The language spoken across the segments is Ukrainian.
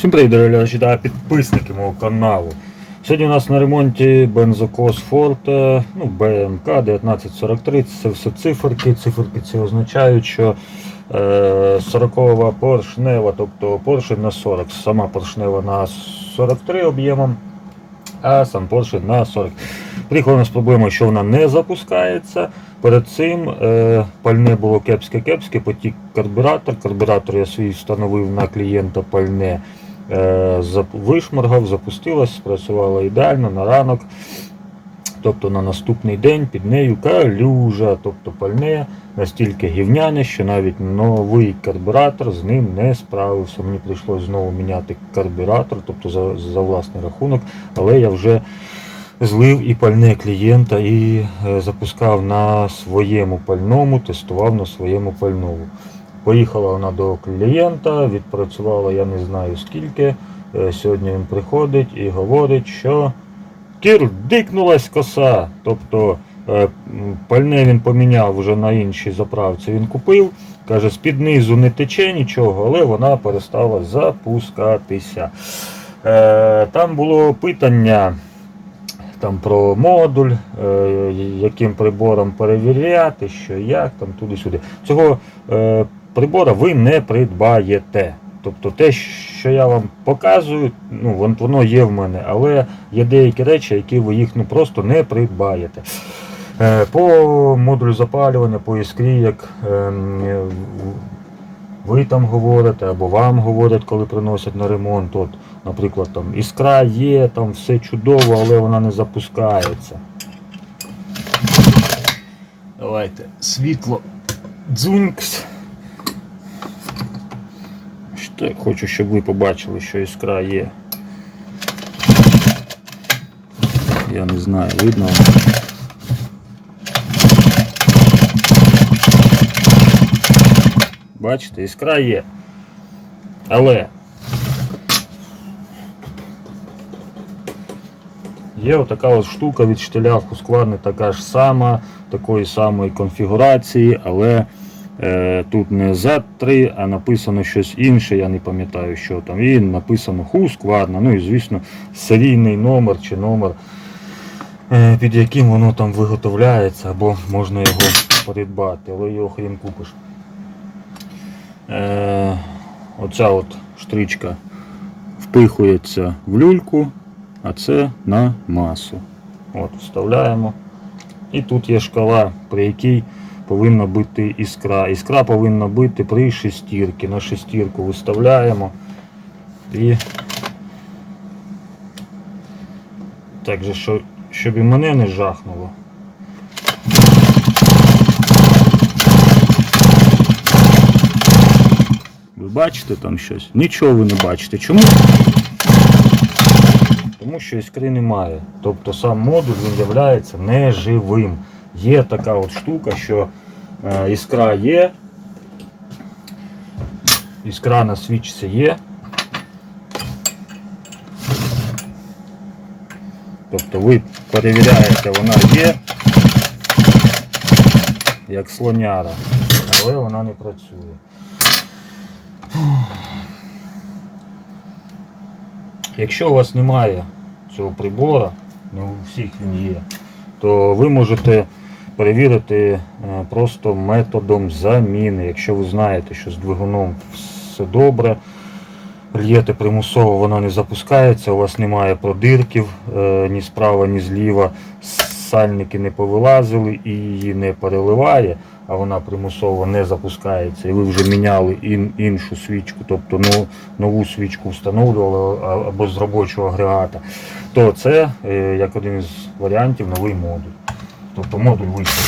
Всім привіт, дорогі та підписники мого каналу. Сьогодні у нас на ремонті бензокос Forte, ну, БМК 1943, це все циферки. Циферки це означають, що е, 40 поршнева, тобто поршень на 40, сама поршнева на 43 об'ємом, а сам поршень на 40. Приїхала у нас проблема, що вона не запускається. Перед цим е, пальне було кепське-кепське, потік карбюратор. Карбюратор я свій встановив на клієнта пальне. Е, вишморгав, запустилась, спрацювала ідеально на ранок. Тобто на наступний день під нею калюжа, тобто пальне настільки гівняне, що навіть новий карбюратор з ним не справився. Мені прийшлось знову міняти карбюратор, тобто за, за власний рахунок, але я вже злив і пальне клієнта і е, запускав на своєму пальному, тестував на своєму пальному. Поїхала вона до клієнта, відпрацювала я не знаю скільки. Е, Сьогодні він приходить і говорить, що кір дикнулась коса. Тобто е, пальне він поміняв вже на іншій заправці. Він купив. Каже, з-під низу не тече нічого, але вона перестала запускатися. Е, Там було питання там про модуль, яким прибором перевіряти, що як, там туди-сюди. Цього прибора ви не придбаєте. Тобто те, що я вам показую, ну, воно є в мене, але є деякі речі, які ви їх ну, просто не придбаєте. Е, По модулю запалювання, по іскрі, як ем, ви там говорите, або вам говорять, коли приносять на ремонт. От, наприклад, там іскра є, там все чудово, але вона не запускається. Давайте світло дзунькс. Що, хочу, щоб ви побачили, що іскра є. Я не знаю, видно. Бачите, іскра є. Але є отака от штука від штиля в Husqvarna така ж сама, такої самої конфігурації, але е, тут не Z3, а написано щось інше, я не пам'ятаю, що там. І написано Husqvarna, ну і звісно серійний номер чи номер, е, під яким воно там виготовляється, або можна його придбати, але його хрін купиш. Е, оця от штричка впихується в люльку, а це на масу. От, вставляємо. І тут є шкала, при якій повинна бити іскра. Іскра повинна бити при шестірці. На шестірку виставляємо і так же, що, щоб і мене не жахнуло. Ви бачите там щось? Нічого ви не бачите. Чому? Тому що іскри немає. Тобто сам модуль він неживим. Є така от штука, що іскра є. Іскра на свічці є. Тобто ви перевіряєте, вона є, як слоняра, але вона не працює. Якщо у вас немає цього прибора, не у всіх він є, то ви можете перевірити е, просто методом заміни. Якщо ви знаєте, що з двигуном все добре, л'єте примусово, вона не запускається, у вас немає продирків е, ні справа, ні зліва, сальники не повилазили і її не переливає, а вона примусово не запускається, і ви вже міняли ін- іншу свічку, тобто ну, нову свічку встановлювали або з робочого агрегата, то це е, як один із варіантів новий модуль. Тобто модуль вийшов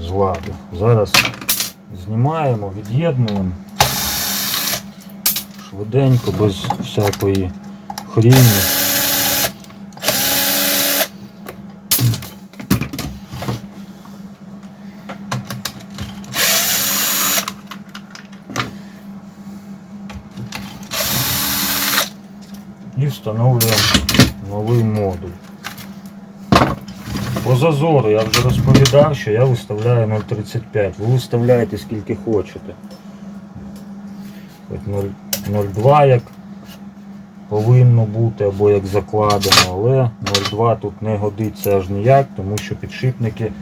з ладу. Зараз знімаємо, від'єднуємо швиденько, без всякої хріні. І встановлюємо новий модуль. По зазору я вже розповідав, що я виставляю 0,35. Ви виставляєте скільки хочете. Хоч 0,2 як повинно бути або як закладено, але 0,2 тут не годиться аж ніяк, тому що підшипники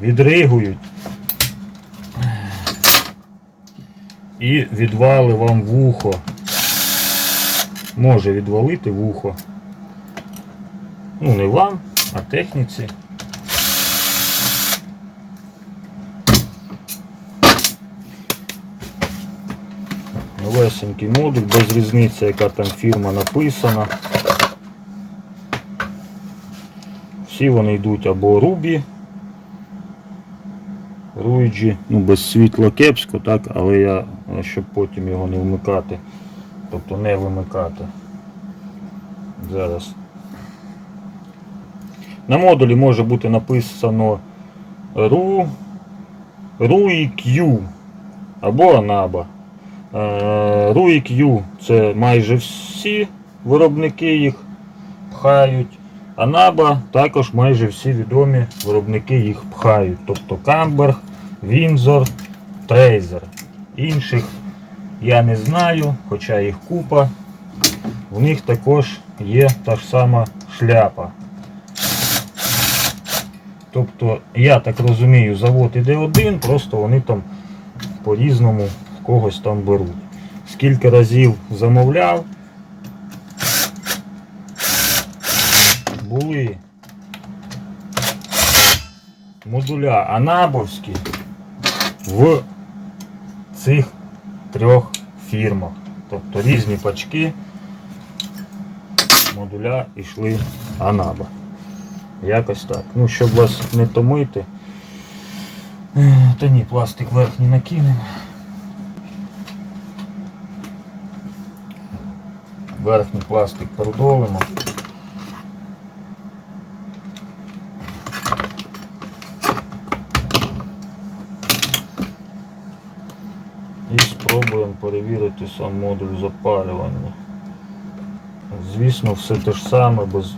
відригують і відвали вам вухо. Може відвалити вухо. Ну, не вам, а техніці. Новесенький модуль, без різниці, яка там фірма написана. Всі вони йдуть або Ruby, Руїджі, ну без світла кепсько, так, але я, е, щоб потім його не вмикати, тобто не вимикати. Зараз. На модулі може бути написано RU, RUIQ або ANABA. Е, RUIQ це майже всі виробники їх пхають. ANABA також майже всі відомі виробники їх пхають. Тобто Камберг, Windsor, Tracer. Інших я не знаю, хоча їх купа. У них також є та ж сама шляпа. Тобто, я так розумію, завод іде один, просто вони там по-різному когось там беруть. Скільки разів замовляв, були модуля анабовські в цих трьох фірмах. Тобто різні пачки модуля йшли анаба. Якось так. Ну, щоб вас не томити. Та ні, пластик верхній накинемо. Верхній пластик продолимо. І спробуємо перевірити сам модуль запалювання. Звісно, все те ж саме, без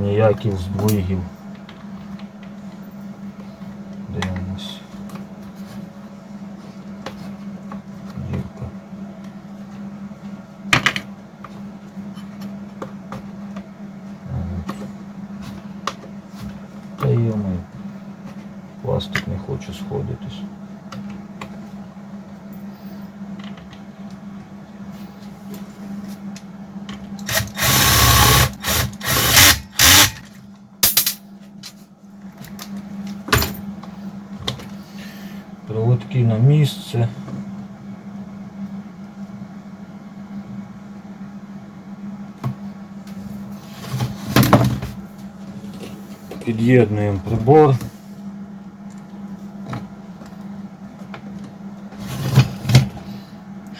ніяких здвигів. Дивимось. Дірка. Та йоми. Пластик не хоче сходитись. місце. Під'єднуємо прибор.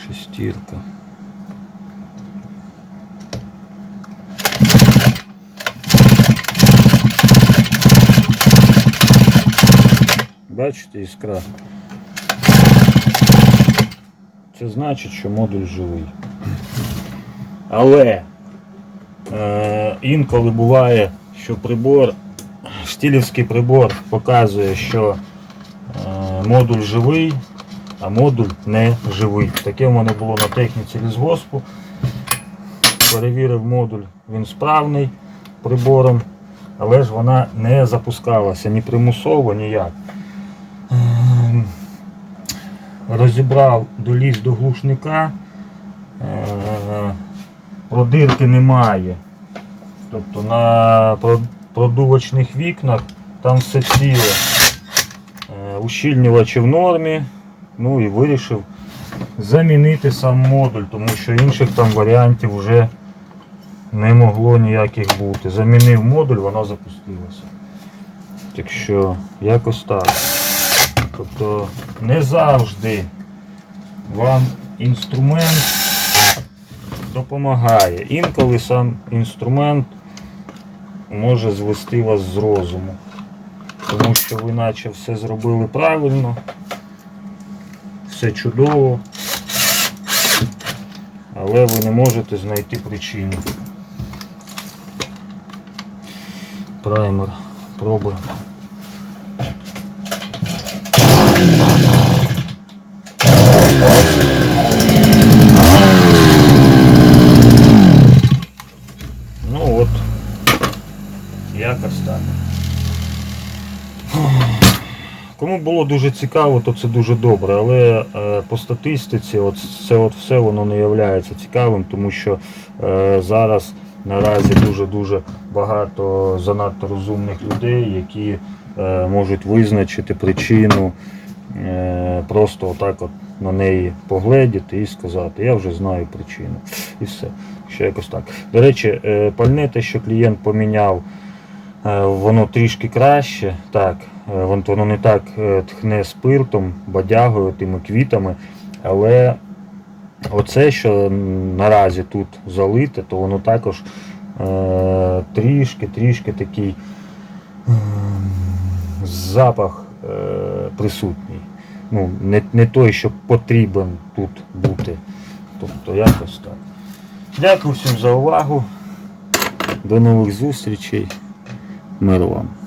Шестірка. Бачите, іскра. Це значить, що модуль живий. Але е, інколи буває, що прибор, штілівський прибор показує, що е, модуль живий, а модуль не живий. Таке в мене було на техніці лісгоспу. Перевірив модуль, він справний прибором, але ж вона не запускалася ні примусово, ніяк. Розібрав, доліз до глушника, е, продирки немає. Тобто на продувочних вікнах там все ціле. Е, Ущільнювачі в нормі. Ну і вирішив замінити сам модуль, тому що інших там варіантів вже не могло ніяких бути. Замінив модуль, воно запустилося. Так що якось так. Тобто не завжди вам інструмент допомагає. Інколи сам інструмент може звести вас з розуму. Тому що ви наче все зробили правильно, все чудово, але ви не можете знайти причину. Праймер пробуємо. Якось так. Кому було дуже цікаво, то це дуже добре, але е, по статистиці от це от все воно не є цікавим, тому що е, зараз наразі дуже-дуже багато занадто розумних людей, які е, можуть визначити причину, е, просто отак от на неї погледіти і сказати, я вже знаю причину. І все. Ще якось так. До речі, е, пальне те, що клієнт поміняв воно трішки краще. Так, е, воно не так е, тхне спиртом, бадягою, тими квітами, але оце, що наразі тут залите, то воно також е, трішки, трішки такий ем, запах е, присутній. Ну, не, не той, що потрібен тут бути. Тобто якось так. Дякую всім за увагу. До нових зустрічей. Миру вам.